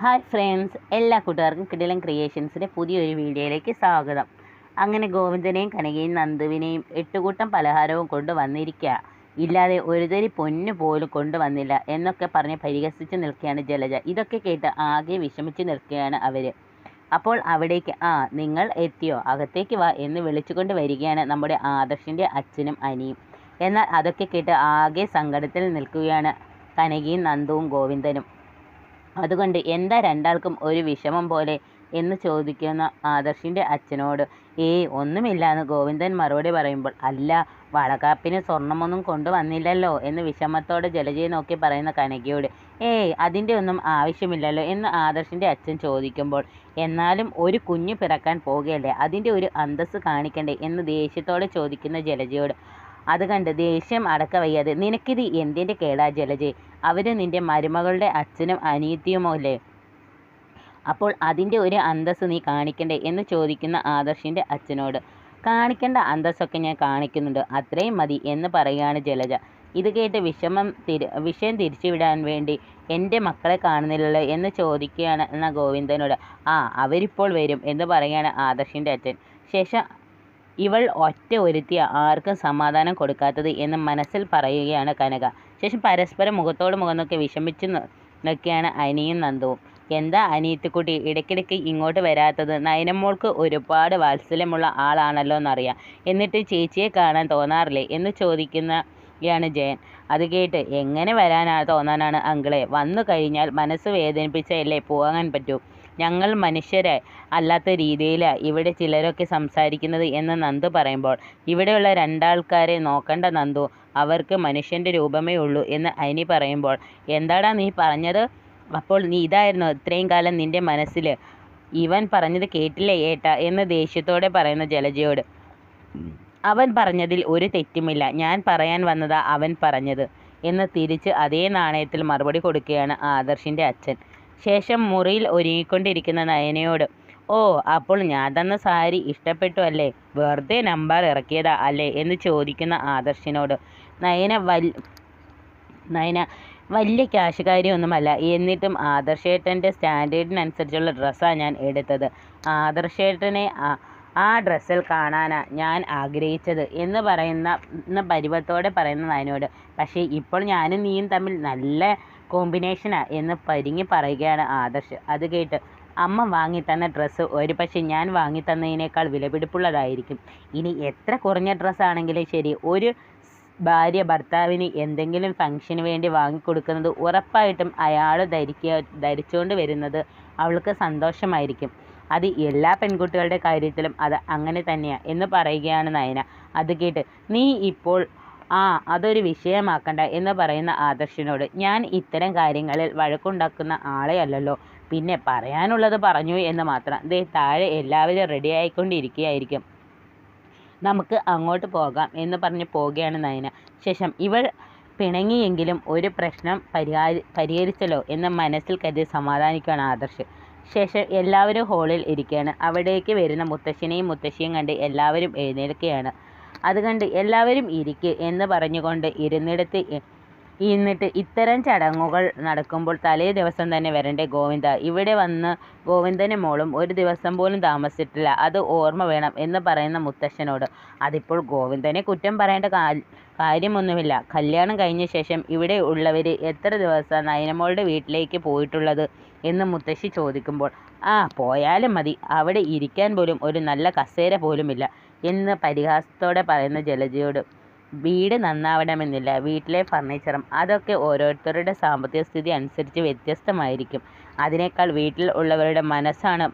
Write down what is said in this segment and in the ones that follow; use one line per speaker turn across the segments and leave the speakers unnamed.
Hi friends എല്ലാ കൂട്ടുകാർക്കും കിടിലൻ ക്രിയേഷൻസിന്റെ പുതിയൊരു വീഡിയോയിലേക്ക് സ്വാഗതം. അങ്ങനെ ഗോവിന്ദനെയും കനകയും നന്ദുവിനെയും എട്ടുകൂട്ടം പലഹാരവും കൊണ്ട് വന്നിരിക്കുക ഇല്ലാതെ ഒരുതരി പൊന്നു പോലും കൊണ്ടുവന്നില്ല എന്നൊക്കെ പറഞ്ഞ് പരിഹസിച്ച് നിൽക്കുകയാണ് ജലജ. ഇതൊക്കെ കേട്ട് ആകെ വിഷമിച്ച് നിൽക്കുകയാണ് അവർ അപ്പോൾ അവിടേക്ക് ആ നിങ്ങൾ എത്തിയോ? അകത്തേക്ക് വാ എന്ന് വിളിച്ചുകൊണ്ട് വരികയാണ് നമ്മുടെ ആദർശിന്റെ അച്ഛനും അനിയും. എന്നാൽ അതൊക്കെ കേട്ട് ആകെ സങ്കടത്തിൽ നിൽക്കുകയാണ് കനകയും നന്ദുവും ഗോവിന്ദനും. അതുകൊണ്ട് എന്താ രണ്ടാൾക്കും ഒരു വിഷമം പോലെ എന്ന് ചോദിക്കുന്ന ആദർശിന്റെ അച്ഛനോട് ഏയ് ഒന്നുമില്ല എന്ന് ഗോവിന്ദൻ മറുപടി പറയുമ്പോൾ അല്ല വളകാപ്പിന് സ്വർണമൊന്നും കൊണ്ടുവന്നില്ലല്ലോ എന്ന് വിഷമത്തോടെ ജലജയെ നോക്കി പറയുന്ന കനകയോട് ഏയ് അതിന്റെ ഒന്നും ആവശ്യമില്ലല്ലോ എന്ന് ആദർശിന്റെ അച്ഛൻ ചോദിക്കുമ്പോൾ എന്നാലും ഒരു കുഞ്ഞു പിറക്കാൻ പോകുകയല്ലേ? അതിന്റെ ഒരു അന്തസ്സ് കാണിക്കണ്ടേ? എന്ന് ദേഷ്യത്തോടെ ചോദിക്കുന്ന ജലജയോട് അത് കണ്ട് ദേഷ്യം അടക്ക വയ്യാതെ നിനക്കിത് എന്തിന്റെ കേടാ ജലജെ? അവർ നിന്റെ മരുമകളുടെ അച്ഛനും അനിയത്തിയുമല്ലേ? അപ്പോൾ അതിന്റെ ഒരു അന്തസ്സ് നീ കാണിക്കണ്ടേ? എന്ന് ചോദിക്കുന്ന ആദർശിന്റെ അച്ഛനോട്. കാണിക്കേണ്ട അന്തസ്സൊക്കെ ഞാൻ കാണിക്കുന്നുണ്ട്. അത്രയും മതി എന്ന് പറയുകയാണ് ജലജ. ഇത് കേട്ട് വിഷമം തിരി വിഷയം തിരിച്ചുവിടാൻ വേണ്ടി എന്റെ മക്കളെ കാണുന്നില്ലല്ലോ എന്ന് ചോദിക്കുകയാണ് എന്ന ഗോവിന്ദനോട്. ആ അവരിപ്പോൾ വരും എന്ന് പറയുകയാണ് ആദർശിന്റെ അച്ഛൻ. ശേഷം ഇവൾ ഒറ്റ ഒരുത്തി ആർക്കും സമാധാനം കൊടുക്കാത്തത് എന്ന് മനസ്സിൽ പറയുകയാണ് കനക. ശേഷം പരസ്പരം മുഖത്തോട് മുഖം നോക്കി വിഷമിച്ചു നിൽക്കുകയാണ് അനിയും നന്ദുവും. എന്താ അനിയത്തിക്കുട്ടി ഇടയ്ക്കിടയ്ക്ക് ഇങ്ങോട്ട് വരാത്തത്? നയനമ്മോൾക്ക് ഒരുപാട് വാത്സല്യമുള്ള ആളാണല്ലോ എന്നറിയാം. എന്നിട്ട് ചേച്ചിയെ കാണാൻ തോന്നാറില്ലേ എന്ന് ചോദിക്കുന്ന ാണ് ജയൻ. അത് കേട്ട് എങ്ങനെ വരാനാ തോന്നാനാണ് അങ്കിളെ. വന്നു കഴിഞ്ഞാൽ മനസ്സ് വേദനിപ്പിച്ചല്ലേ പോകാൻ പറ്റൂ? ഞങ്ങൾ മനുഷ്യരെ അല്ലാത്ത രീതിയിലാണ് ഇവിടെ ചിലരൊക്കെ സംസാരിക്കുന്നത് എന്ന് നന്ദു പറയുമ്പോൾ ഇവിടെയുള്ള രണ്ടാൾക്കാരെ നോക്കണ്ട നന്ദു. അവർക്ക് മനുഷ്യന്റെ രൂപമേ ഉള്ളൂ എന്ന് അനി പറയുമ്പോൾ എന്താടാ നീ പറഞ്ഞത്? അപ്പോൾ നീ ഇതായിരുന്നു ഇത്രയും കാലം നിന്റെ മനസ്സിൽ ഇവൻ പറഞ്ഞത് കേട്ടില്ലേ ഏട്ടാ എന്ന് ദേഷ്യത്തോടെ പറയുന്ന ജലജയോട്. അവൻ പറഞ്ഞതിൽ ഒരു തെറ്റുമില്ല ഞാൻ പറയാൻ വന്നതാ അവൻ പറഞ്ഞത് എന്ന് തിരിച്ച് അതേ നാണയത്തിൽ മറുപടി കൊടുക്കുകയാണ് ആദർശിന്റെ അച്ഛൻ. ശേഷം മുറിയിൽ ഒരുങ്ങിക്കൊണ്ടിരിക്കുന്ന നയനയോട് ഓ അപ്പോൾ ഞാൻ തന്ന സാരി ഇഷ്ടപ്പെട്ടു അല്ലേ? വെറുതെ നമ്പർ ഇറക്കിയതാ അല്ലേ? എന്ന് ചോദിക്കുന്ന ആദർശിനോട് നയന വൽ നയന വലിയ ക്യാഷുകാരിയൊന്നുമല്ല എന്നിട്ടും ആദർശേട്ടന്റെ സ്റ്റാൻഡേർഡിനനുസരിച്ചുള്ള ഡ്രസ്സാണ് ഞാൻ എടുത്തത്. ആദർശേട്ടനെ ആ ഡ്രസ്സിൽ കാണാനാണ് ഞാൻ ആഗ്രഹിച്ചത് എന്ന് പറയുന്ന എന്ന പരിവത്തോടെ പറയുന്ന നയനോട് പക്ഷേ ഇപ്പോൾ ഞാനും നീയും തമ്മിൽ നല്ല കോമ്പിനേഷനാണ് എന്ന് പരിങ്ങി പറയുകയാണ് ആദർശ്. അത് കേട്ട് അമ്മ വാങ്ങിത്തന്ന ഡ്രസ്സ് ഒരു പക്ഷേ ഞാൻ വാങ്ങിത്തന്നതിനേക്കാൾ വിലപിടിപ്പുള്ളതായിരിക്കും. ഇനി എത്ര കുറഞ്ഞ ഡ്രസ്സാണെങ്കിലും ശരി ഒരു ഭാര്യ ഭർത്താവിന് എന്തെങ്കിലും ഫംഗ്ഷന് വേണ്ടി വാങ്ങിക്കൊടുക്കുന്നത് ഉറപ്പായിട്ടും അയാൾ ധരിക്കുക ധരിച്ചുകൊണ്ട് വരുന്നത് അവൾക്ക് സന്തോഷമായിരിക്കും. അത് എല്ലാ പെൺകുട്ടികളുടെ കാര്യത്തിലും അത് അങ്ങനെ തന്നെയാണ് എന്ന് പറയുകയാണ് നയന. അത് കേട്ട് നീ ഇപ്പോൾ ആ അതൊരു വിഷയമാക്കണ്ട എന്ന് പറയുന്ന ആദർശിനോട് ഞാൻ ഇത്തരം കാര്യങ്ങളിൽ വഴക്കുണ്ടാക്കുന്ന ആളെ അല്ലല്ലോ പിന്നെ പറയാനുള്ളത് പറഞ്ഞു എന്ന് മാത്രം. ദേ താഴെ എല്ലാവരും റെഡി ആയിക്കൊണ്ടിരിക്കുകയായിരിക്കും. നമുക്ക് അങ്ങോട്ട് പോകാം എന്ന് പറഞ്ഞ് പോവുകയാണ് നയന. ശേഷം ഇവൾ പിണങ്ങിയെങ്കിലും ഒരു പ്രശ്നം പരിഹാരി പരിഹരിച്ചല്ലോ എന്ന് മനസ്സിൽ കരുതി സമാധാനിക്കുകയാണ് ആദർശ്. ശേഷം എല്ലാവരും ഹാളിൽ ഇരിക്കുകയാണ്. അവിടേക്ക് വരുന്ന മുത്തശ്ശനെയും മുത്തശ്ശിയും കണ്ട് എല്ലാവരും എഴുന്നേൽക്കുകയാണ്. അത് കണ്ട് എല്ലാവരും ഇരിക്ക് എന്ന് പറഞ്ഞുകൊണ്ട് ഇരുന്നിടത്ത് ഇന്നിട്ട് ഇത്തരം ചടങ്ങുകൾ നടക്കുമ്പോൾ തലേ ദിവസം തന്നെ വരണ്ടേ ഗോവിന്ദ. ഇവിടെ വന്ന് ഗോവിന്ദനും മോളും ഒരു ദിവസം പോലും താമസിച്ചിട്ടില്ല. അത് ഓർമ്മ വേണം എന്ന് പറയുന്ന മുത്തശ്ശനോട്. അതിപ്പോൾ ഗോവിന്ദനെ കുറ്റം പറയേണ്ട കാര്യമൊന്നുമില്ല. കല്യാണം കഴിഞ്ഞ ശേഷം ഇവിടെ ഉള്ളവർ എത്ര ദിവസം നയനമോളുടെ വീട്ടിലേക്ക് പോയിട്ടുള്ളത് എന്ന് മുത്തശ്ശി ചോദിക്കുമ്പോൾ ആ പോയാലും മതി. അവിടെ ഇരിക്കാൻ പോലും ഒരു നല്ല കസേര പോലുമില്ല. എന്ന് പരിഹാസത്തോടെ പറയുന്ന ജലജയോട് വീട് നന്നാവണമെന്നില്ല. വീട്ടിലെ ഫർണിച്ചറും അതൊക്കെ ഓരോരുത്തരുടെ സാമ്പത്തിക സ്ഥിതി അനുസരിച്ച് വ്യത്യസ്തമായിരിക്കും. അതിനേക്കാൾ വീട്ടിൽ ഉള്ളവരുടെ മനസ്സാണ്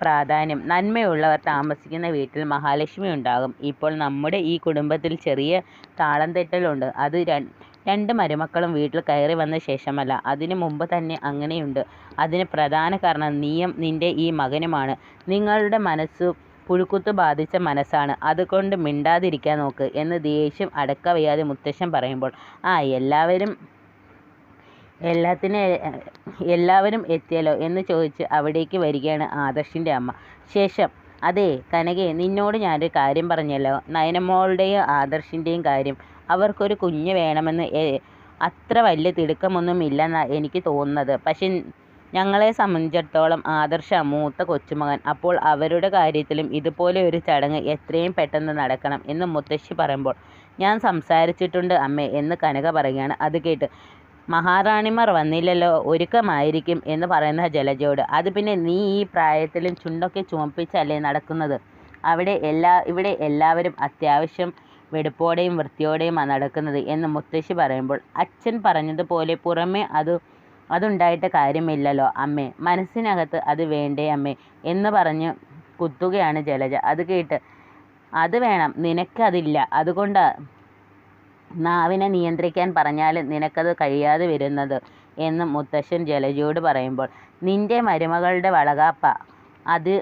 പ്രാധാന്യം. നന്മയുള്ളവർ താമസിക്കുന്ന വീട്ടിൽ മഹാലക്ഷ്മി ഉണ്ടാകും. ഇപ്പോൾ നമ്മുടെ ഈ കുടുംബത്തിൽ ചെറിയ താളം തെറ്റലുണ്ട്. അത് രണ്ട് മരുമക്കളും വീട്ടിൽ കയറി വന്ന ശേഷമല്ല. അതിനു മുമ്പ് തന്നെ അങ്ങനെയുണ്ട്. അതിന് പ്രധാന കാരണം നീയും നിന്റെ ഈ മകനുമാണ്. നിങ്ങളുടെ മനസ്സ് പുഴുക്കുത്ത് ബാധിച്ച മനസ്സാണ്. അതുകൊണ്ട് മിണ്ടാതിരിക്കാൻ നോക്ക് എന്ന് ദേഷ്യം അടക്ക വയ്യാതെ മുത്തശ്ശൻ പറയുമ്പോൾ ആ എല്ലാവരും എത്തിയല്ലോ എന്ന് ചോദിച്ച് അവിടേക്ക് വരികയാണ് ആദർശിന്റെ അമ്മ. ശേഷം അതെ കനകെ നിന്നോട് ഞാനൊരു കാര്യം പറഞ്ഞല്ലോ. നയനമ്മോളുടെയും ആദർശിന്റെയും കാര്യം. അവർക്കൊരു കുഞ്ഞ് വേണമെന്ന് അത്ര വലിയ തിടുക്കമൊന്നും എനിക്ക് തോന്നുന്നത്. പക്ഷെ ഞങ്ങളെ സംബന്ധിച്ചിടത്തോളം ആദർശ മൂത്ത കൊച്ചുമകൻ. അപ്പോൾ അവരുടെ കാര്യത്തിലും ഇതുപോലെ ഒരു ചടങ്ങ് എത്രയും പെട്ടെന്ന് നടക്കണം എന്ന് മുത്തശ്ശി പറയുമ്പോൾ ഞാൻ സംസാരിച്ചിട്ടുണ്ട് അമ്മേ എന്ന് കനക പറയുകയാണ്. അത് കേട്ട് മഹാറാണിമാർ വന്നില്ലല്ലോ ഒരുക്കമായിരിക്കും എന്ന് പറയുന്ന ജലജയോട് അത് പിന്നെ നീ ഈ പ്രായത്തിലും ചുണ്ടൊക്കെ ചുമപ്പിച്ചല്ലേ നടക്കുന്നത്? അവിടെ എല്ലാ ഇവിടെ എല്ലാവരും അത്യാവശ്യം വെടുപ്പോടെയും വൃത്തിയോടെയുമാണ് നടക്കുന്നത് എന്ന് മുത്തശ്ശി പറയുമ്പോൾ അച്ഛൻ പറഞ്ഞതുപോലെ പുറമേ അത് അതുണ്ടായിട്ട് കാര്യമില്ലല്ലോ. അമ്മേ മനസ്സിനകത്ത് അത് വേണ്ടേ അമ്മേ? എന്ന് പറഞ്ഞ് കുത്തുകയാണ് ജലജ. അത് കേട്ട് അത് വേണം നിനക്കതില്ല. അതുകൊണ്ട് നാവിനെ നിയന്ത്രിക്കാൻ പറഞ്ഞാൽ നിനക്കത് കഴിയാതെ വരുന്നത് എന്ന് മുത്തശ്ശൻ ജലജയോട് പറയുമ്പോൾ നിന്റെ മരുമകളുടെ വളകാപ്പ അത്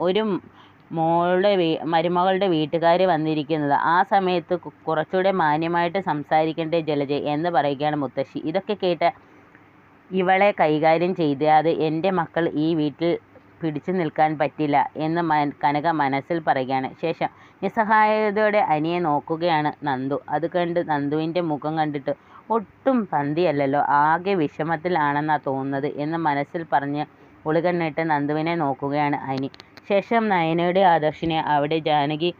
ഒരു മോളുടെ വീ മരുമകളുടെ വീട്ടുകാർ വന്നിരിക്കുന്നത്. ആ സമയത്ത് കുറച്ചുകൂടെ മാന്യമായിട്ട് സംസാരിക്കേണ്ടേ ജലജ? എന്ന് പറയുകയാണ് മുത്തശ്ശി. ഇതൊക്കെ കേട്ട് ഇവളെ കൈകാര്യം ചെയ്യാതെ എന്റെ മക്കൾ ഈ വീട്ടിൽ പിടിച്ചു നിൽക്കാൻ പറ്റില്ല എന്ന് കനക മനസ്സിൽ പറയുകയാണ്. ശേഷം നിസ്സഹായതയോടെ അനിയെ നോക്കുകയാണ് നന്ദു. അത് കണ്ട് നന്ദുവിന്റെ മുഖം കണ്ടിട്ട് ഒട്ടും പന്തിയല്ലല്ലോ ആകെ വിഷമത്തിലാണെന്നാ തോന്നുന്നത് എന്ന് മനസ്സിൽ പറഞ്ഞ് ഉളുകണ്ണിട്ട് നന്ദുവിനെ നോക്കുകയാണ് അനി. ശേഷം നയനയുടെ ആദർശിനെ അവിടെ ജാനകി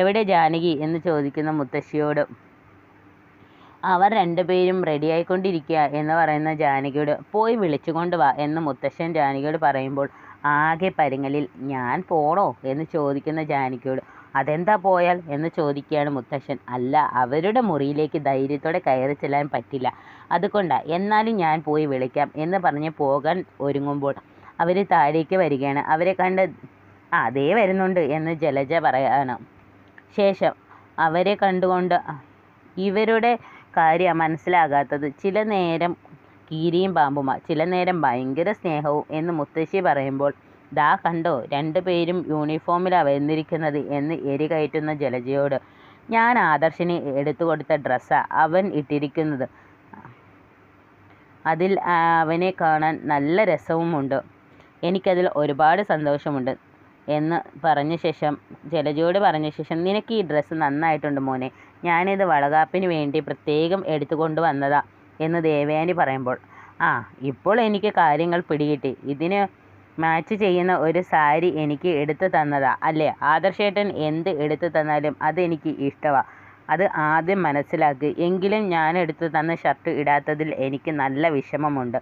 എവിടെ ജാനകി എന്ന് ചോദിക്കുന്ന മുത്തശ്ശിയോട് അവർ രണ്ടുപേരും റെഡിയായിക്കൊണ്ടിരിക്കുക എന്ന് പറയുന്ന ജാനകിയോട് പോയി വിളിച്ചുകൊണ്ട് വാ എന്ന് മുത്തശ്ശൻ ജാനകിയോട് പറയുമ്പോൾ ആകെ പരുങ്ങലിൽ ഞാൻ പോണോ? എന്ന് ചോദിക്കുന്ന ജാനകിയോട് അതെന്താ പോയാൽ? എന്ന് ചോദിക്കുകയാണ് മുത്തശ്ശൻ. അല്ല അവരുടെ മുറിയിലേക്ക് ധൈര്യത്തോടെ കയറി ചെല്ലാൻ പറ്റില്ല. അതുകൊണ്ടാണ് എന്നാലും ഞാൻ പോയി വിളിക്കാം എന്ന് പറഞ്ഞ് പോകാൻ ഒരുങ്ങുമ്പോൾ അവർ താഴേക്ക് വരികയാണ്. അവരെ കണ്ട് അതേ വരുന്നുണ്ട് എന്ന് ജലജ പറയാണ്. ശേഷം അവരെ കണ്ടുകൊണ്ട് ഇവരുടെ കാര്യം മനസ്സിലാകാത്തത്. ചില നേരം കീരിയും പാമ്പുമാ ചില നേരം ഭയങ്കര സ്നേഹവും എന്ന് മുത്തശ്ശി പറയുമ്പോൾ ദാ കണ്ടോ രണ്ടു പേരും യൂണിഫോമിലാണ് വന്നിരിക്കുന്നത് എന്ന് എരി കയറ്റുന്ന ജലജയോട് ഞാൻ ആദർശിന് എടുത്തു കൊടുത്ത ഡ്രസ്സാണ് അവൻ ഇട്ടിരിക്കുന്നത്. അതിൽ അവനെ കാണാൻ നല്ല രസവുമുണ്ട്. എനിക്കതിൽ ഒരുപാട് സന്തോഷമുണ്ട്. എന്ന് പറഞ്ഞ ശേഷം ജലജയോട് പറഞ്ഞ ശേഷം നിനക്ക് ഈ ഡ്രസ്സ് നന്നായിട്ടുണ്ട് മോനെ. ഞാനിത് വളകാപ്പിന് വേണ്ടി പ്രത്യേകം എടുത്തു കൊണ്ടുവന്നതാ എന്ന് ദേവയാനി പറയുമ്പോൾ ആ ഇപ്പോൾ എനിക്ക് കാര്യങ്ങൾ പിടികിട്ടി. ഇതിന് മാച്ച് ചെയ്യുന്ന ഒരു സാരി എനിക്ക് എടുത്തു തന്നതാ. അല്ലേ? ആദർശേട്ടൻ എന്ത് എടുത്തു തന്നാലും അതെനിക്ക് ഇഷ്ടമാണ് അത് ആദ്യം മനസ്സിലാക്കി. എങ്കിലും ഞാൻ എടുത്തു തന്ന ഷർട്ട് ഇടാത്തതിൽ എനിക്ക് നല്ല വിഷമമുണ്ട്.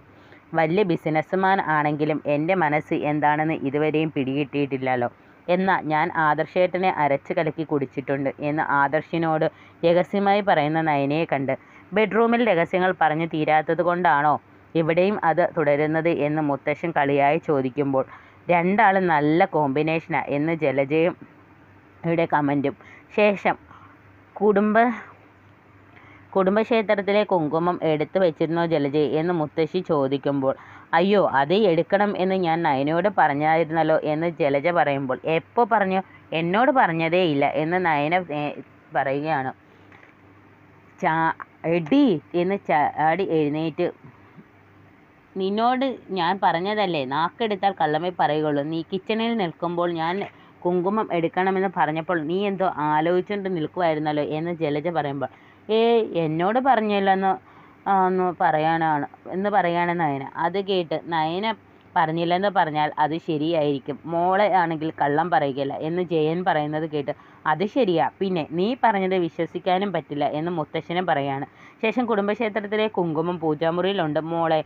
വലിയ ബിസിനസ്മാൻ ആണെങ്കിലും എന്റെ മനസ്സ് എന്താണെന്ന് ഇതുവരെയും പിടികിട്ടിയിട്ടില്ലല്ലോ. എന്നാൽ ഞാൻ ആദർശേട്ടനെ അരച്ച് കലക്കി കുടിച്ചിട്ടുണ്ട് എന്ന് ആദർശിനോട് രഹസ്യമായി പറയുന്ന നയനയെ കണ്ട്. ബെഡ്റൂമിൽ രഹസ്യങ്ങൾ പറഞ്ഞു തീരാത്തത് കൊണ്ടാണോ ഇവിടെയും അത് തുടരുന്നത് എന്ന് മുത്തശ്ശൻ കളിയായി ചോദിക്കുമ്പോൾ രണ്ടാളും നല്ല കോമ്പിനേഷനാണ് എന്ന് ജലജയും യുടെ കമന്റും ശേഷം കുടുംബ കുടുംബക്ഷേത്രത്തിലെ കുങ്കുമം എടുത്തു വെച്ചിരുന്നോ ജലജ എന്ന് മുത്തശ്ശി ചോദിക്കുമ്പോൾ അയ്യോ അത് എടുക്കണം എന്ന് ഞാൻ നയനോട് പറഞ്ഞായിരുന്നല്ലോ എന്ന് ജലജ പറയുമ്പോൾ എപ്പോൾ പറഞ്ഞു? എന്നോട് പറഞ്ഞതേ ഇല്ല എന്ന് നയന പറയുകയാണ്. ചാ എടി എന്ന് ചാടി എഴുന്നേറ്റ് നിന്നോട് ഞാൻ പറഞ്ഞതല്ലേ? നാക്കെടുത്താൽ കള്ളമേ പറയുകയുള്ളൂ. നീ കിച്ചണിൽ നിൽക്കുമ്പോൾ ഞാൻ കുങ്കുമം എടുക്കണമെന്ന് പറഞ്ഞപ്പോൾ നീ എന്തോ ആലോചിച്ചുകൊണ്ട് നിൽക്കുമായിരുന്നല്ലോ എന്ന് ജലജ പറയുമ്പോൾ ഏയ് എന്നോട് പറഞ്ഞില്ലെന്ന് എന്ന് പറയാനാണ് എന്ന് പറയാണ് നയന. അത് കേട്ട് നയന പറഞ്ഞില്ലെന്ന് പറഞ്ഞാൽ അത് ശരിയായിരിക്കും. മോളെ ആണെങ്കിൽ കള്ളം പറയുകയില്ല എന്ന് ജയൻ പറയുന്നത് കേട്ട് അത് ശരിയാ. പിന്നെ നീ പറഞ്ഞത് വിശ്വസിക്കാനും പറ്റില്ല എന്ന് മുത്തശ്ശനും പറയാണ്. ശേഷം കുടുംബക്ഷേത്രത്തിലെ കുങ്കുമം പൂജാമുറിയിലുണ്ട് മോളെ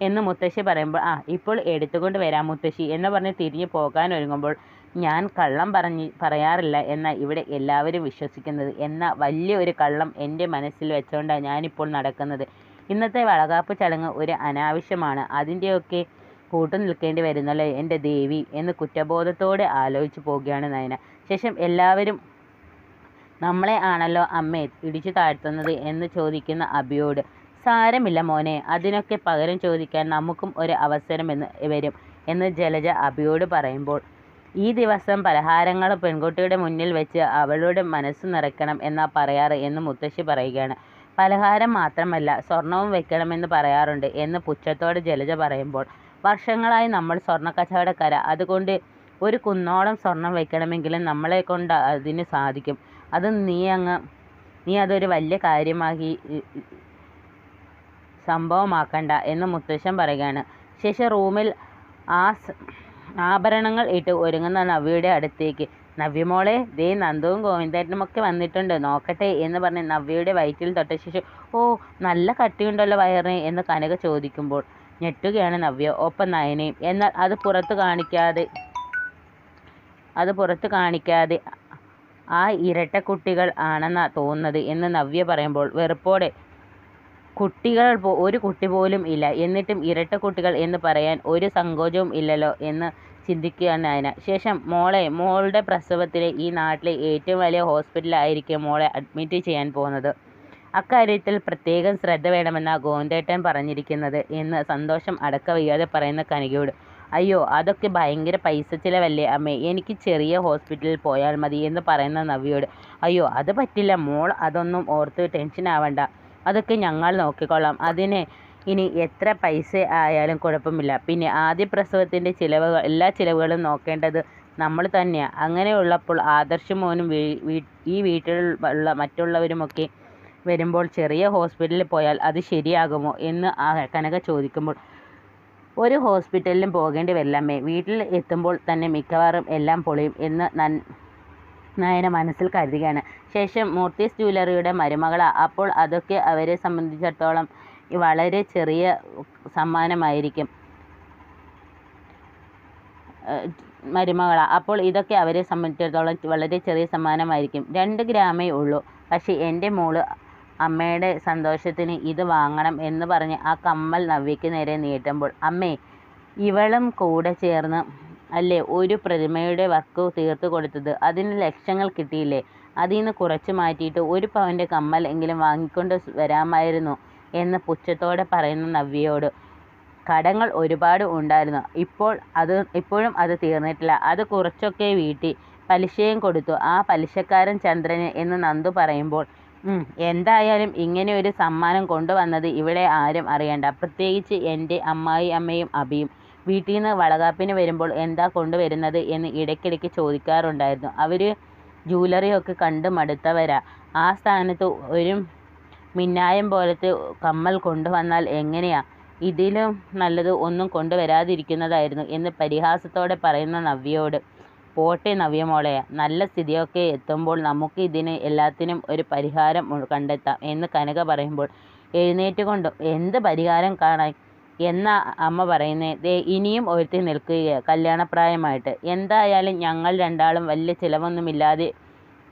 എന്ന് മുത്തശ്ശി പറയുമ്പോൾ ആ ഇപ്പോൾ എടുത്തുകൊണ്ട് വരാം മുത്തശ്ശി എന്ന് പറഞ്ഞ് തിരിഞ്ഞു പോകാൻ ഒരുങ്ങുമ്പോൾ ഞാൻ കള്ളം പറഞ്ഞ് പറയാറില്ല എന്ന ഇവിടെ എല്ലാവരും വിശ്വസിക്കുന്നത്. എന്ന വലിയ ഒരു കള്ളം എന്റെ മനസ്സിൽ വെച്ചുകൊണ്ടാണ് ഞാനിപ്പോൾ നടക്കുന്നത്. ഇന്നത്തെ വളകാപ്പ് ചടങ്ങ് ഒരു അനാവശ്യമാണ്. അതിന്റെയൊക്കെ കൂട്ടു നിൽക്കേണ്ടി വരുന്നല്ലോ എന്റെ ദേവി എന്ന് കുറ്റബോധത്തോടെ ആലോചിച്ച് പോവുകയാണ് നയന. ശേഷം എല്ലാവരും നമ്മളെ ആണല്ലോ അമ്മേ ഇടിച്ചു താഴ്ത്തുന്നത് എന്ന് ചോദിക്കുന്ന അബിയോട് സാരമില്ല മോനെ അതിനൊക്കെ പകരം ചോദിക്കാൻ നമുക്കും ഒരു അവസരം എന്ന് വരും എന്ന് ജലജ അബിയോട് പറയുമ്പോൾ ഈ ദിവസം പലഹാരങ്ങൾ പെൺകുട്ടിയുടെ മുന്നിൽ വെച്ച് അവളുടെ മനസ്സ് നിറയ്ക്കണം എന്നാ പറയാറ് എന്ന് മുത്തശ്ശി പറയുകയാണ്. പലഹാരം മാത്രമല്ല സ്വർണവും വെക്കണമെന്ന് പറയാറുണ്ട് എന്ന് പുച്ഛത്തോടെ ജലജ പറയുമ്പോൾ വർഷങ്ങളായി നമ്മൾ സ്വർണ കച്ചവടക്കാര അതുകൊണ്ട് ഒരു കുന്നോളം സ്വർണം വെക്കണമെങ്കിലും നമ്മളെ കൊണ്ട് അതിന് സാധിക്കും. അത് നീ അങ്ങ് നീ അതൊരു വലിയ കാര്യമാക്കി സംഭവമാക്കണ്ട എന്ന് മുത്തശ്ശൻ പറയുകയാണ്. ശേഷം റൂമിൽ ആ ആഭരണങ്ങൾ ഇട്ട് ഒരുങ്ങുന്ന നവ്യയുടെ അടുത്തേക്ക്. നവ്യമോളെ ദേ നന്ദവും ഗോവിന്ദേട്ടനും ഒക്കെ വന്നിട്ടുണ്ട്. നോക്കട്ടെ എന്ന് പറഞ്ഞ് നവ്യയുടെ വയറ്റിൽ തൊട്ട ശേഷം ഓ നല്ല കട്ടിയുണ്ടല്ലോ വയറിന് എന്ന് കനക ചോദിക്കുമ്പോൾ ഞെട്ടുകയാണ് നവ്യ ഒപ്പം നയനയും എന്നാൽ അത് പുറത്ത് കാണിക്കാതെ അത് പുറത്ത് കാണിക്കാതെ ആ ഇരട്ടക്കുട്ടികൾ ആണെന്നാ തോന്നുന്നത് എന്ന് നവ്യ പറയുമ്പോൾ വെറുപ്പോടെ കുട്ടികൾ ഒരു കുട്ടി പോലും ഇല്ല. എന്നിട്ടും ഇരട്ട കുട്ടികൾ എന്ന് പറയാൻ ഒരു സങ്കോചവും ഇല്ലല്ലോ എന്ന് ചിന്തിക്കുകയാണ് നയന ശേഷം മോളെ മോളുടെ പ്രസവത്തിലെ ഈ നാട്ടിലെ ഏറ്റവും വലിയ ഹോസ്പിറ്റലായിരിക്കും മോളെ അഡ്മിറ്റ് ചെയ്യാൻ പോകുന്നത്. അക്കാര്യത്തിൽ പ്രത്യേകം ശ്രദ്ധ വേണമെന്നാ ഗോവിന്ദേട്ടൻ പറഞ്ഞിരിക്കുന്നത് എന്ന് സന്തോഷം അടക്ക വയ്യാതെ പറയുന്ന കനികയോട്. അയ്യോ അതൊക്കെ ഭയങ്കര പൈസ ചിലവല്ലേ അമ്മേ? എനിക്ക് ചെറിയ ഹോസ്പിറ്റലിൽ പോയാൽ മതി എന്ന് പറയുന്ന നവിയോട്. അയ്യോ അത് പറ്റില്ല മോൾ അതൊന്നും ഓർത്ത് ടെൻഷൻ ആവണ്ട. അതൊക്കെ ഞങ്ങൾ നോക്കിക്കൊള്ളാം. അതിന് ഇനി എത്ര പൈസ ആയാലും കുഴപ്പമില്ല. പിന്നെ ആദ്യ പ്രസവത്തിന്റെ ചിലവുകൾ എല്ലാ ചിലവുകളും നോക്കേണ്ടത് നമ്മൾ തന്നെയാണ് അങ്ങനെയുള്ളപ്പോൾ ആദർശ് മോനും ഈ വീട്ടിൽ ഉള്ള മറ്റുള്ളവരുമൊക്കെ വരുമ്പോൾ ചെറിയ ഹോസ്പിറ്റലിൽ പോയാൽ അത് ശരിയാകുമോ എന്ന് കനക ചോദിക്കുമ്പോൾ ഒരു ഹോസ്പിറ്റലിലും പോകേണ്ടി വരില്ലമ്മേ. വീട്ടിൽ എത്തുമ്പോൾ തന്നെ മിക്കവാറും എല്ലാം പൊളിയും എന്ന് നൻ നയന മനസ്സിൽ കരുതുകയാണ്. ശേഷം മൂർത്തീസ് ജ്വല്ലറിയുടെ മരുമകളാണ് അപ്പോൾ അതൊക്കെ അവരെ സംബന്ധിച്ചിടത്തോളം വളരെ ചെറിയ സമ്മാനമായിരിക്കും. മരുമകളാണ് അപ്പോൾ ഇതൊക്കെ അവരെ സംബന്ധിച്ചിടത്തോളം വളരെ ചെറിയ സമ്മാനമായിരിക്കും. രണ്ട് ഗ്രാമേ ഉള്ളൂ. പക്ഷേ എന്റെ മോൾ അമ്മയുടെ സന്തോഷത്തിന് ഇത് വാങ്ങണം എന്ന് പറഞ്ഞ് ആ കമ്മൽ നവ്യയ്ക്ക് നേരെ നീട്ടുമ്പോൾ അമ്മേ ഇവളും കൂടെ ചേർന്ന് അല്ലേ? ഒരു പ്രതിമയുടെ വർക്ക് തീർത്ത് കൊടുത്തത്. അതിന് ലക്ഷങ്ങൾ കിട്ടിയില്ലേ? അതിൽ നിന്ന് കുറച്ച് മാറ്റിയിട്ട് ഒരു പവന്റെ കമ്മൽ എങ്കിലും വാങ്ങിക്കൊണ്ട് വരാമായിരുന്നു എന്ന് പുച്ഛത്തോടെ പറയുന്ന നവ്യയോട്. കടങ്ങൾ ഒരുപാട് ഉണ്ടായിരുന്നു. ഇപ്പോൾ അത് ഇപ്പോഴും അത് തീർന്നിട്ടില്ല. അത് കുറച്ചൊക്കെ വീട്ടി പലിശയും കൊടുത്തു. ആ പലിശക്കാരൻ ചന്ദ്രന് എന്ന് നന്ദു പറയുമ്പോൾ എന്തായാലും ഇങ്ങനെ ഒരു സമ്മാനം കൊണ്ടുവന്നത് ഇവിടെ ആരും അറിയണ്ട. പ്രത്യേകിച്ച് എന്റെ അമ്മായി അമ്മയും അബിയും വീട്ടിൽ നിന്ന് വളകാപ്പിന് വരുമ്പോൾ എന്താ കൊണ്ടുവരുന്നത് എന്ന് ഇടയ്ക്കിടയ്ക്ക് ചോദിക്കാറുണ്ടായിരുന്നു. അവർ ജൂവലറിയൊക്കെ കണ്ട് മടുത്തവരാ. ആ സ്ഥാനത്ത് ഒരു മിന്നായം പോലത്തെ കമ്മൽ കൊണ്ടുവന്നാൽ എങ്ങനെയാ? ഇതിലും നല്ലത് ഒന്നും കൊണ്ടുവരാതിരിക്കുന്നതായിരുന്നു എന്ന് പരിഹാസത്തോടെ പറയുന്ന നവ്യയോട് പോട്ടെ നവ്യമോളയ നല്ല സ്ഥിതിയൊക്കെ എത്തുമ്പോൾ നമുക്ക് ഇതിന് എല്ലാത്തിനും ഒരു പരിഹാരം കണ്ടെത്താം എന്ന് കനക പറയുമ്പോൾ എഴുന്നേറ്റ് കൊണ്ട് എന്ത് പരിഹാരം കാണാൻ എന്നാ അമ്മ പറയുന്നേ ദേ ഇനിയും ഒരുത്തി നിൽക്കുക കല്യാണപ്രായമായിട്ട്. എന്തായാലും ഞങ്ങൾ രണ്ടാളും വലിയ ചിലവൊന്നുമില്ലാതെ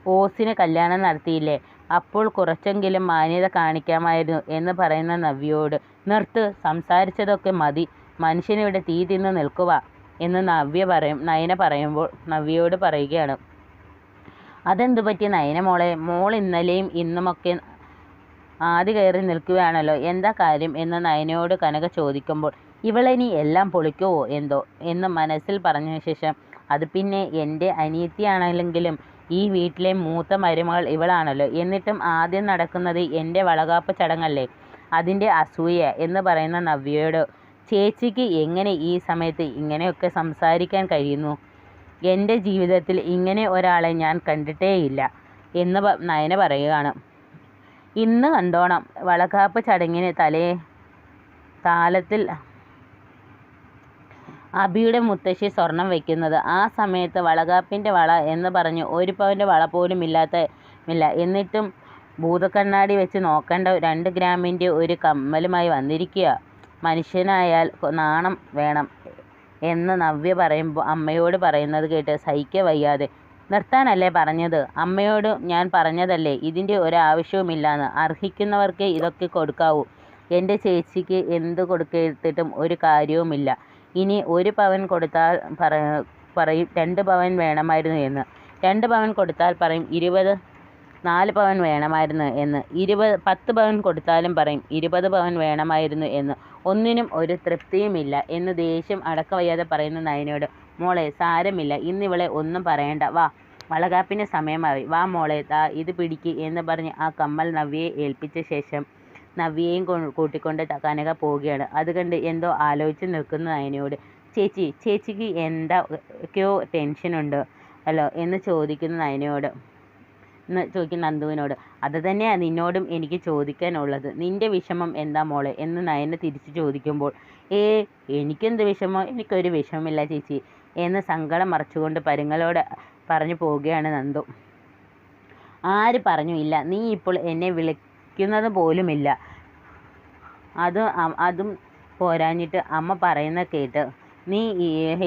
ഓസിന് കല്യാണം നടത്തിയില്ലേ? അപ്പോൾ കുറച്ചെങ്കിലും മാന്യത കാണിക്കാമായിരുന്നു എന്ന് പറയുന്ന നവ്യയോട് നിർത്ത് സംസാരിച്ചതൊക്കെ മതി. മനുഷ്യനിവിടെ തീ തിന്ന് നിൽക്കുക എന്ന് നവ്യ പറയും നയന പറയുമ്പോൾ നവ്യയോട് പറയുകയാണ്. അതെന്തു പറ്റി നയന മോളെ? മോൾ ഇന്നലെയും ഇന്നുമൊക്കെ ആദ്യ കയറി നിൽക്കുകയാണല്ലോ. എന്താ കാര്യം എന്ന് നയനയോട് കനക ചോദിക്കുമ്പോൾ ഇവളിനി എല്ലാം പൊളിക്കുവോ എന്തോ? എന്ന് മനസ്സിൽ പറഞ്ഞ ശേഷം അത് പിന്നെ എന്റെ അനിയത്തിയാണെങ്കിലും ഈ വീട്ടിലെ മൂത്ത മരുമകൾ ഇവളാണല്ലോ. എന്നിട്ടും ആദ്യം നടക്കുന്നത് എന്റെ വളകാപ്പ് ചടങ്ങല്ലേ? അതിന്റെ അസൂയ എന്ന് പറയുന്ന നവ്യയോട് ചേച്ചിക്ക് എങ്ങനെ ഈ സമയത്ത് ഇങ്ങനെയൊക്കെ സംസാരിക്കാൻ കഴിയുന്നു? എന്റെ ജീവിതത്തിൽ ഇങ്ങനെ ഒരാളെ ഞാൻ കണ്ടിട്ടേയില്ല എന്ന് നയന പറയുകയാണ്. ഇന്ന് കണ്ടോണം. വളക്കാപ്പ് ചടങ്ങിന് തലേ താലത്തിൽ അബിയുടെ മുത്തശ്ശി സ്വർണം വയ്ക്കുന്നത് ആ സമയത്ത് വളകാപ്പിന്റെ വള എന്ന് പറഞ്ഞ് ഒരു പവന്റെ വള പോലും ഇല്ലാത്ത ഇല്ല എന്നിട്ടും ഭൂതക്കണ്ണാടി വെച്ച് നോക്കേണ്ട രണ്ട് ഗ്രാമിന്റെ ഒരു കമ്മലുമായി വന്നിരിക്കുക. മനുഷ്യനായാൽ നാണം വേണം എന്ന് നവ്യ പറയുമ്പോൾ അമ്മയോട് പറയുന്നത് കേട്ട് സഹിക്ക വയ്യാതെ നിർത്താനല്ലേ പറഞ്ഞത്? അമ്മയോട് ഞാൻ പറഞ്ഞതല്ലേ ഇതിന്റെ ഒരാവശ്യവുമില്ലാന്ന്. അർഹിക്കുന്നവർക്ക് ഇതൊക്കെ കൊടുക്കാവൂ. എന്റെ ചേച്ചിക്ക് എന്ത് കൊടുത്തിട്ടും ഒരു കാര്യവുമില്ല. ഇനി ഒരു പവൻ കൊടുത്താൽ പറ പറയും രണ്ട് പവൻ വേണമായിരുന്നു എന്ന്. രണ്ട് പവൻ കൊടുത്താൽ പറയും ഇരുപത് നാല് പവൻ വേണമായിരുന്നു എന്ന്. ഇരുപത് പത്ത് പവൻ കൊടുത്താലും പറയും ഇരുപത് പവൻ വേണമായിരുന്നു എന്ന്. ഒന്നിനും ഒരു തൃപ്തിയുമില്ല എന്ന് ദേഷ്യം അടക്ക വയ്യാതെ പറയുന്ന നയനയോട്. മോളെ സാരമില്ല. ഇന്നിവളെ ഒന്നും പറയണ്ട. വാ വളകാപ്പിന് സമയമായി. വാ മോളെ താ ഇത് പിടിക്ക് എന്ന് പറഞ്ഞ് ആ കമ്മൽ നവ്യയെ ഏൽപ്പിച്ച ശേഷം നവ്യയും കൂട്ടിക്കൊണ്ട് കനക പോവുകയാണ്. അത് കണ്ട് എന്തോ ആലോചിച്ച് നിൽക്കുന്ന അതിനോട് ചേച്ചി ചേച്ചിക്ക് എന്തൊക്കെയോ ടെൻഷനുണ്ട് അല്ലോ എന്ന് ചോദിക്കുന്ന നയനയോട് എന്ന് ചോദിക്കുന്ന നന്ദുവിനോട്. അത് തന്നെയാണ് നിന്നോടും എനിക്ക് ചോദിക്കാനുള്ളത്. നിന്റെ വിഷമം എന്താ മോളെ? എന്ന് നയന തിരിച്ചു ചോദിക്കുമ്പോൾ ഏ എനിക്കെന്ത് വിഷമോ? എനിക്കൊരു വിഷമമില്ല ചേച്ചി. എന്ന് സങ്കടം മറച്ചുകൊണ്ട് പരുങ്ങളോട് പറഞ്ഞു പോവുകയാണ് നന്ദു. ആര് പറഞ്ഞു ഇല്ല നീ ഇപ്പോൾ എന്നെ വിളിക്കുന്നത് പോലുമില്ല. അത് അതും പോരാഞ്ഞിട്ട് അമ്മ പറയുന്ന കേട്ട് നീ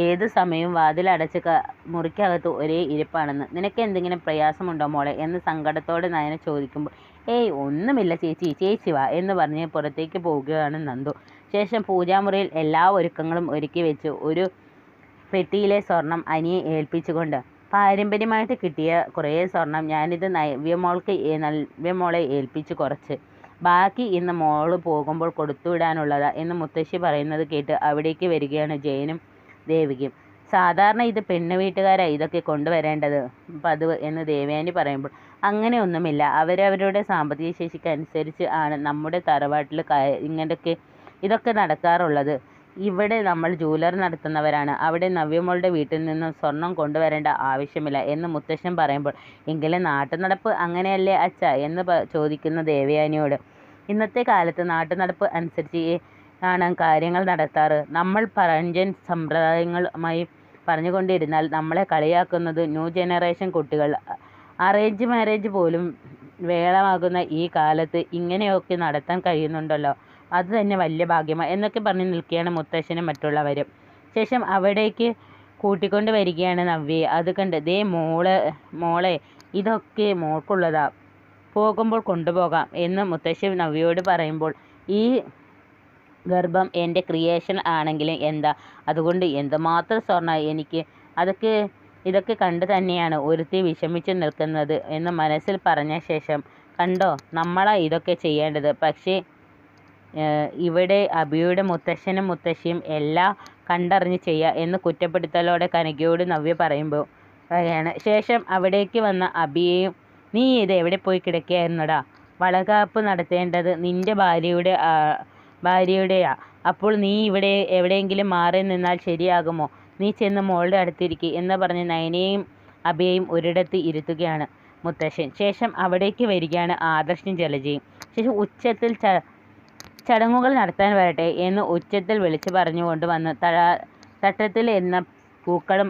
ഏത് സമയവും വാതിലടച്ച് മുറിക്കകത്ത് ഒരേ ഇരിപ്പാണെന്ന്. നിനക്ക് എന്തെങ്കിലും പ്രയാസമുണ്ടോ മോളെ? എന്ന് സങ്കടത്തോടെ നയന ചോദിക്കുമ്പോൾ ഏയ് ഒന്നുമില്ല ചേച്ചി ചേച്ചി വാ എന്ന് പറഞ്ഞ് പുറത്തേക്ക് പോവുകയാണ് നന്ദു. ശേഷം പൂജാമുറിയിൽ എല്ലാ ഒരുക്കങ്ങളും ഒരുക്കി വെച്ച് ഒരു പെട്ടിയിലെ സ്വർണം അനിയെ ഏൽപ്പിച്ചുകൊണ്ട് പാരമ്പര്യമായിട്ട് കിട്ടിയ കുറേ സ്വർണം ഞാനിത് നവ്യമോൾക്ക് നവ്യമോളെ ഏൽപ്പിച്ച് കുറച്ച്. ബാക്കി ഇന്ന് മോൾ പോകുമ്പോൾ കൊടുത്തുവിടാനുള്ളതാ എന്ന് മുത്തശ്ശി പറയുന്നത് കേട്ട് അവിടേക്ക് വരികയാണ് ജയനും ദേവികയും. സാധാരണ ഇത് പെണ്ണു വീട്ടുകാരാ ഇതൊക്കെ കൊണ്ടുവരേണ്ടത് പതിവ് എന്ന് ദേവയാനി പറയുമ്പോൾ. അങ്ങനെയൊന്നുമില്ല അവരവരുടെ സാമ്പത്തിക ശേഷിക്കനുസരിച്ച് ആണ് നമ്മുടെ തറവാട്ടിൽ ഇങ്ങനെയൊക്കെ ഇതൊക്കെ നടക്കാറുള്ളത്. ഇവിടെ നമ്മൾ ജൂവലറി നടത്തുന്നവരാണ്. അവിടെ നവ്യമോളുടെ വീട്ടിൽ നിന്ന് സ്വർണം കൊണ്ടുവരേണ്ട ആവശ്യമില്ല എന്ന് മുത്തശ്ശൻ പറയുമ്പോൾ എങ്കിലും നാട്ടു നടപ്പ് അങ്ങനെയല്ലേ അച്ഛ? എന്ന് ചോദിക്കുന്ന ദേവയാനിയോട്. ഇന്നത്തെ കാലത്ത് നാട്ടു നടപ്പ് അനുസരിച്ച് ആണ് കാര്യങ്ങൾ നടത്താറ്. നമ്മൾ പഴഞ്ചൻ സമ്പ്രദായങ്ങളുമായി പറഞ്ഞുകൊണ്ടിരുന്നാൽ നമ്മളെ കളിയാക്കുന്നത് ന്യൂ ജനറേഷൻ കുട്ടികൾ. അറേഞ്ച് മാരേജ് പോലും വേളമാകുന്ന ഈ കാലത്ത് ഇങ്ങനെയൊക്കെ നടത്താൻ കഴിയുന്നുണ്ടല്ലോ. അത് തന്നെ വലിയ ഭാഗ്യമാണ് എന്നൊക്കെ പറഞ്ഞ് നിൽക്കുകയാണ് മുത്തശ്ശനും മറ്റുള്ളവരും. ശേഷം അവിടേക്ക് കൂട്ടിക്കൊണ്ട് വരികയാണ് നവ്യയെ അത് കണ്ട് ദേ മോൾ മോളെ ഇതൊക്കെ മോൾക്കുള്ളതാ. പോകുമ്പോൾ കൊണ്ടുപോകാം എന്ന് മുത്തശ്ശി നവ്യയോട് പറയുമ്പോൾ ഈ ഗർഭം എന്റെ ക്രിയേഷൻ ആണെങ്കിലും എന്താ? അതുകൊണ്ട് എന്തുമാത്രം സ്വർണ എനിക്ക്? അതൊക്കെ ഇതൊക്കെ കണ്ട് തന്നെയാണ് ഒരുത്തി വിഷമിച്ച് നിൽക്കുന്നത് എന്ന് മനസ്സിൽ പറഞ്ഞ ശേഷം കണ്ടോ നമ്മളാ ഇതൊക്കെ ചെയ്യേണ്ടത്. പക്ഷേ ഇവിടെ അബിയുടെ മുത്തശ്ശനും മുത്തശ്ശിയും എല്ലാം കണ്ടറിഞ്ഞ് ചെയ്യുക എന്ന് കുറ്റപ്പെടുത്തലോടെ കനകയോട് നവ്യ പറയുമ്പോൾ പറയാണ് ശേഷം അവിടേക്ക് വന്ന അബിയെയും നീ ഇത് എവിടെ പോയി കിടക്കുകയായിരുന്നടാ വളകാപ്പ് നടത്തേണ്ടത് നിന്റെ ഭാര്യയുടെ ഭാര്യയുടെയാ. അപ്പോൾ നീ ഇവിടെ എവിടെയെങ്കിലും മാറി നിന്നാൽ ശരിയാകുമോ? നീ ചെന്ന് മോളുടെ അടുത്തിരിക്കുക എന്ന് പറഞ്ഞ് നയനയും അബിയെയും ഒരിടത്ത് ഇരുത്തുകയാണ് മുത്തശ്ശൻ. ശേഷം അവിടേക്ക് വരികയാണ് ആദർശനും ജലജയും. ശേഷം ഉച്ചത്തിൽ ച ചടങ്ങുകൾ നടത്താൻ വരട്ടെ എന്ന് ഉച്ചത്തിൽ വിളിച്ചു പറഞ്ഞുകൊണ്ട് വന്ന് തഴ തട്ടത്തിൽ എന്ന പൂക്കളും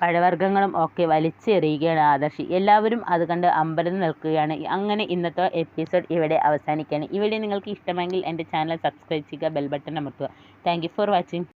പഴവർഗങ്ങളും ഒക്കെ വലിച്ചെറിയുകയാണ് ആദർശി. എല്ലാവരും അത് കണ്ട് അമ്പരന്ന് നിൽക്കുകയാണ്. അങ്ങനെ ഇന്നത്തെ എപ്പിസോഡ് ഇവിടെ അവസാനിക്കുകയാണ്. ഇവിടെ നിങ്ങൾക്ക് ഇഷ്ടമെങ്കിൽ എന്റെ ചാനൽ സബ്സ്ക്രൈബ് ചെയ്യുക ബെൽ ബട്ടൺ അമർത്തുക. Thank for watching